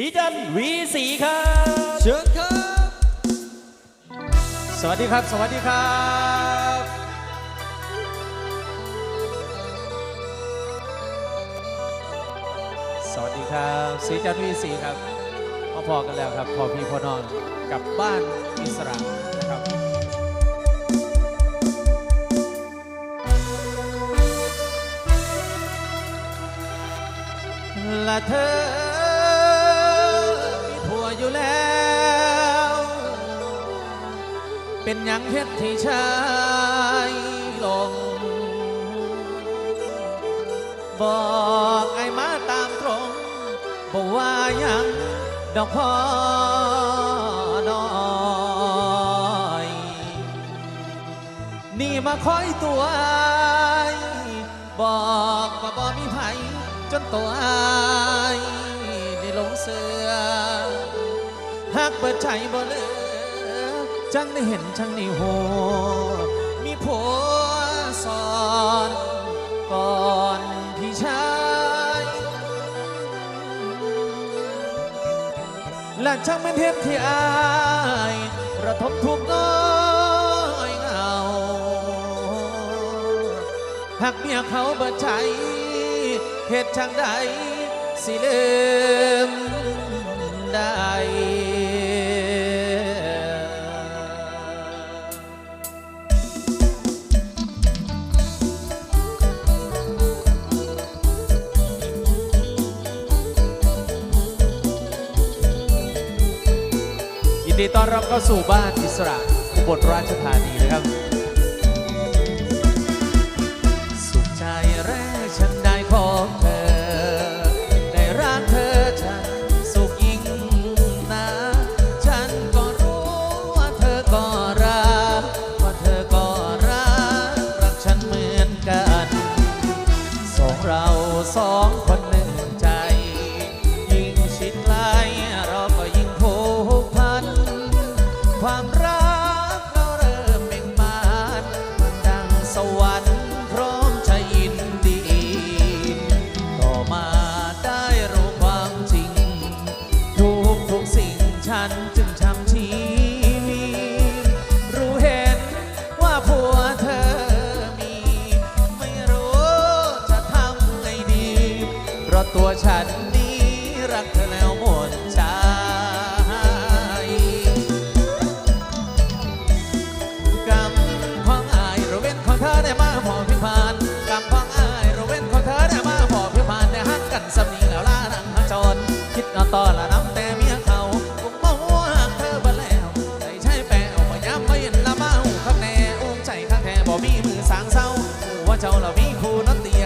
สีจันทร์วีสีครับ เชิญครับ สวัสดีครับ สวัสดีครับ สวัสดีครับ สีจันทร์วีสีครับมาพอกันแล้วครับพอพี่พอนอนกับบ้านอิสระนะครับและเธอ เป็นยังเฮ็ดที่ชายลง บอกไอ้มาตามตรง บอกว่ายังดอกพ่อน้อย นี่มาคอยตัวอายบอกว่าบ่มีไผจนตัวอายได้หลงเสือหากเปิดใจบ่เลือ จังได้เห็นจังได้โหมีผัวสอนก่อนพี่ชายและช่างเป็นเทพที่อายระทมทุกข์น้อยเงาหากเมียเขาเบิดใจเหตุช่างใดสิเลืมได้ ดีต้อนรับเข้าสู่บ้านอิสระอุบลราชธานีนะครับ ตัวฉันนี้รักเธอแล้วหมดใจกำของอายราเว้นของเธอได้มาพอพิพานกำของอายราเว้นของเธอได้มาพอพิพานได้หักกันสำนีแล้วล่านังหาจรคิดเอาต่อละน้ำแต่เมียเขาผมบอกว่าหักเธอบ่แล้วใจใช่แปลว่าย้ำไม่เห็นละมาหูข้างแน่อุ้มใจข้างแท้บ่มีมือสางเศร้าว่าเจ้าเรามีคู่นอนเตี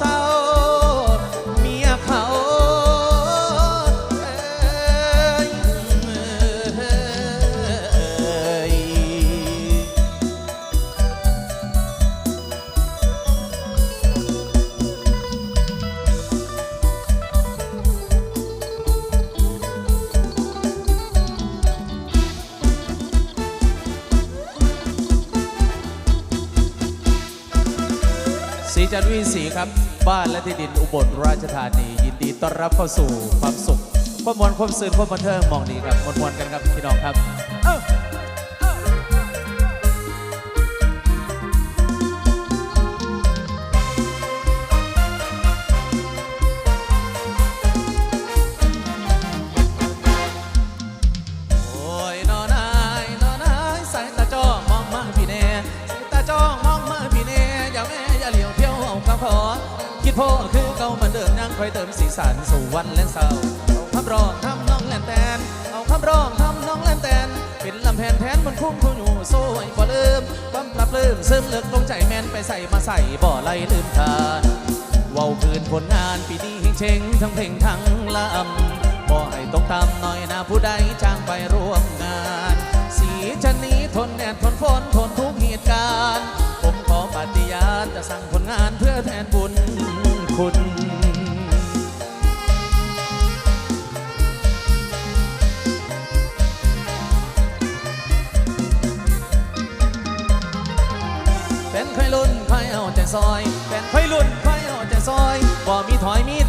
ง จันทร์วีสีครับ บ้านและที่ดินอุบลราชธานี ยินดีต้อนรับเข้าสู่ความสุขความมวลความสื่นความบันเทิงมองดีครับมวลๆกันครับพี่น้องครับ อยเติมสีสันสู่วันและเศร้าเอาคำร้องทำน้องแลนแตนเอาคำร้องทำน้องแลนแตนเป็นลำแผ่นแทนบนคุ้มคู่อยู่โซ่ยบ่ลืมความปรับลืมซึมเลิกลงใจแมนไปใส่มาใส่บ่ไล่ลืมทานเว้าพื้นผลงานปีนี้เฮงเชงทั้งเพลงทั้งลำบ่ให้ตกต่ำหน่อยนะผู้ใดจ้างไปร่วมงาน สีชนนี้ทนแดดทนฝนทนทุกเหตุการณ์ ผมขอปฏิญาณจะสั่งผลงานเพื่อแทนบุ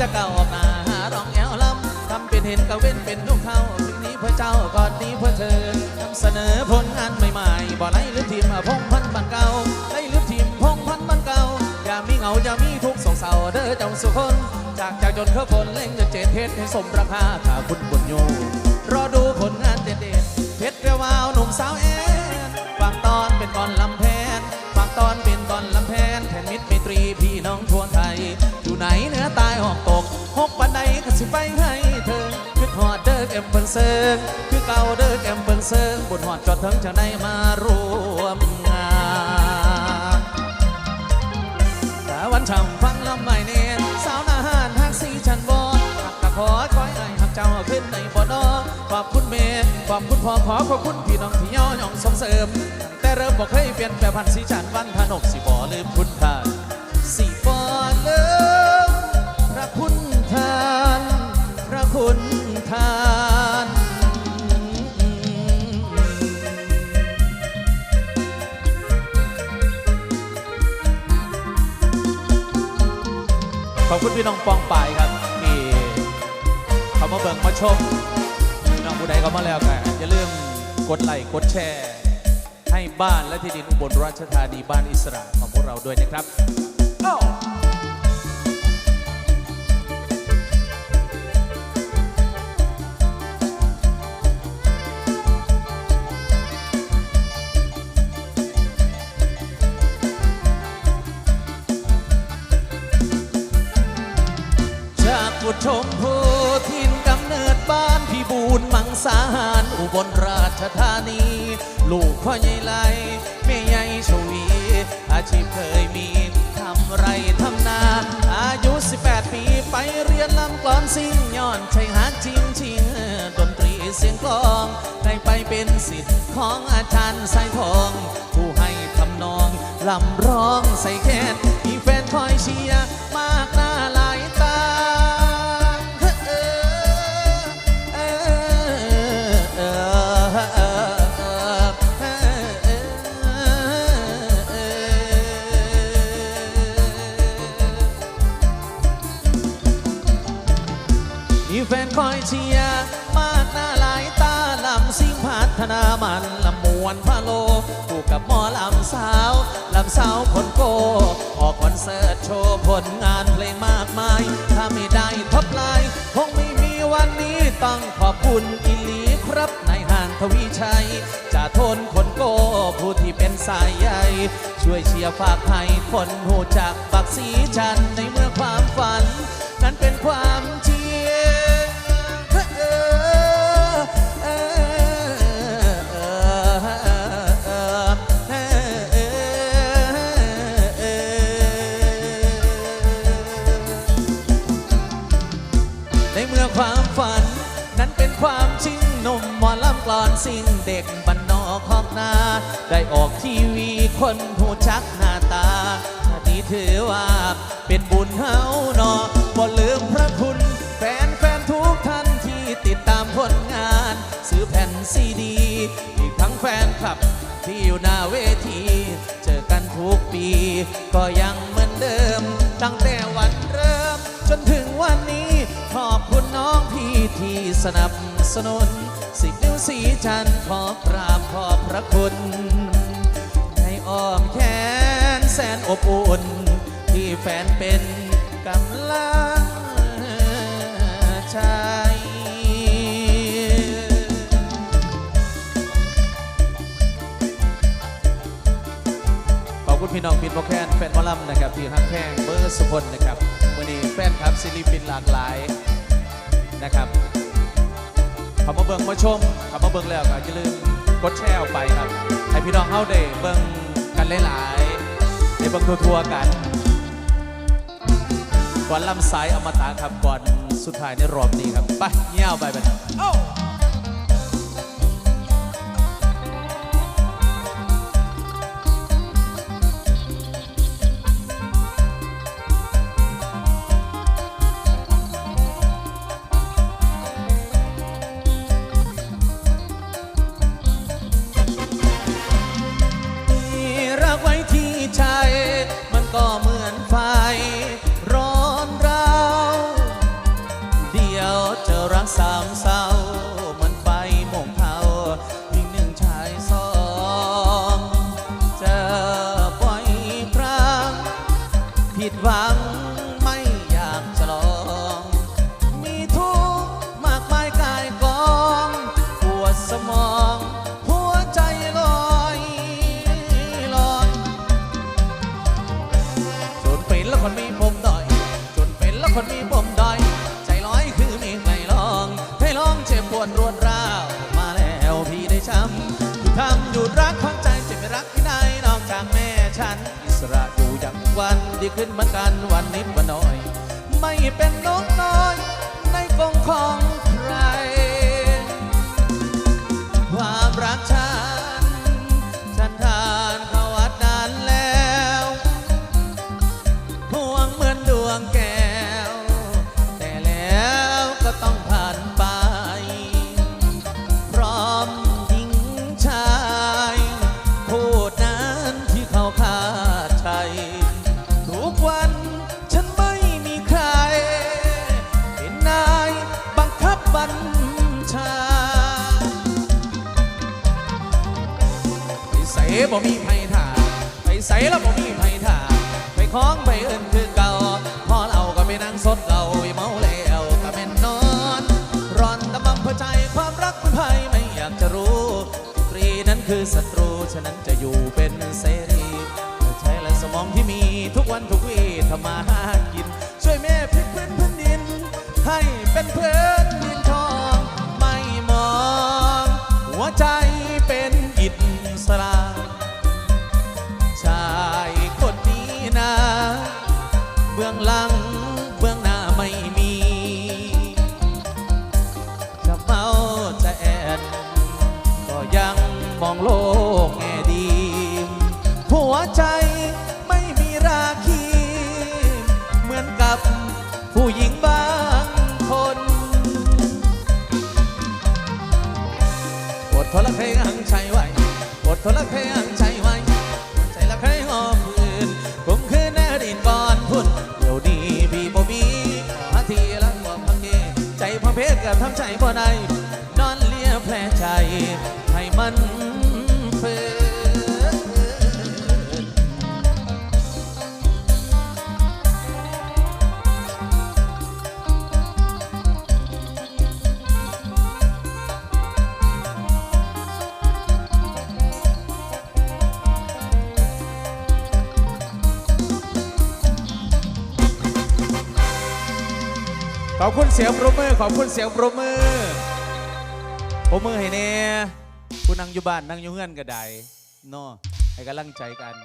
ถอยมีแต่เก่าออกหนาหารองแอวลำทำเป็นเห็นก็เว้นเป็นลูกเขาพรุ่งนี้เพื่อเจ้าก่อนนี้เพื่อเธอนำเสนอผลงานใหม่ๆบ่ไล่ลืมทีมพงพันบันเก่าไล่ลืมทีมพงพันบันเก่าอย่ามีเหงาอย่ามีทุกข์โศกเศร้าเด้อเจ้าสุคนจากจากจนเข้าคนเล่งจะเจ็ดเพชรให้สมราคาถ้าคุณบุญโยรอดูผลงานเด็ดๆเพชรเกลียวาวหนุ่มสาวแอ หกปันใดก็สิไปให้เธอคือหอดเด้อแก้มเบิ่งเซิงคือเก่าเด้อแก้มเบิ่งเซิงบนหอดจอดถึงจะได้มารวมงานแต่วันช่ำฟังลำไม่เนียนสาวนาหารฮักสีชันบอหักกะขอคอยไอ้หักเจ้าขึ้นในบ่อนอขอบคุณเมย์ขอบคุณพ่อขอขอบคุณพี่น้องที่ย่อย่องส่งเสริม แต่เริ่มบอกเคยเปลี่ยนแปลพันสีชันวันพนกสิบ่ลืมคุณทา คุณทานขอบคุณพี่น้องปองป่ายครับ ที่เขามาเบิ่งมาชมพี่น้องผู้ใดเขามาแล้วก็อย่าลืมกดไลค์กดแชร์ ให้บ้านและที่ดินอุบลราชธานีบ้านอิสระของพวกเราด้วยนะครับ ลูกพ่อใหญ่ไลแม่ใหญ่ชวี อาชีพเคยมีทำไรทำนา อายุ 18 ปีไปเรียนลำกลอนสิ่งย้อนชัยหาจริงชิงดนตรีเสียงกลองได้ไปเป็นสิทธิ์ของอาจารย์สายทอง ผู้ให้ทำนองลำร้องใส่แค้น คอยเชียร์มาหน้าหลายตาลำซิ่งพัฒนามันลำมวนพะโลคู่กับหมอลำสาวลำสาวคนโก ออกคอนเสิร์ตโชว์ผลงานเพลงมากมาย ถ้าไม่ได้ท็อปไลน์คงไม่มีวันนี้ต้องขอบคุณอิลีครับในายห้างทวีชัยจ่าโทนคนโกผู้ที่เป็นสายใยช่วยเชียร์ฝากให้คนหูจักบักสีจันในเมื่อความฝัน นั้นเป็นความ นุ่มหมอลำกลอนสิ่งเด็กบ้านนอกอบนา ได้ออกทีวีคนหูจักหน้าตาชาตินี้ถือว่าเป็นบุญเฮาเนอบ่ลืมพระคุณแฟนแฟนทุกท่านที่ติดตามผลงาน ซื้อแผ่นซีดี อีกทั้งแฟนคลับที่อยู่หน้าเวที เจอกันทุกปี ก็ยังเหมือนเดิมตั้งแต่ ที่สนับสนุนสิบนิ้วสีจันขอกราบขอบพระคุณ ในอ้อมแขนแสนอบอุ่น ที่แฟนเป็นกำลังใจขอบคุณพี่น้องพิดโปรแคนแฟนมอลลัมนะครับ ที่ฮักแพงเบอร์สุพลนะครับวันนี้แฟนครับศิลปินหลากหลาย นะครับขับมาเบิ้งมาชมขับมาเบิ้งแล้วก็อย่าลืมกดแชร์ออกไปครับให้พี่น้องเข้าได้เบิ้งกันหลายๆได้เบิ้งทั่วๆกันก่อนลำสายอมาตะครับก่อนสุดท้ายในรอบนี้ครับไปเงี้ยวไปไปาวมาแล้วพี่ได้ช้ำหยุดทำหยุดรักของใจจะไม่รักที่ไหนนอกจากแม่ฉัน อิสระอยู่อย่างวันดีขึ้นมากันวันนิดวันน้อย ไม่เป็นนกน้อยในกรงของ thương lắm ขอบคุณเสียงปรบมือขอบคุณเสียงปรบมือปรบมือให้เนี่ยคุณนั่งอยู่บ้านนั่งอยู่เงื่อนก็ได้นอให้กำลังใจกัน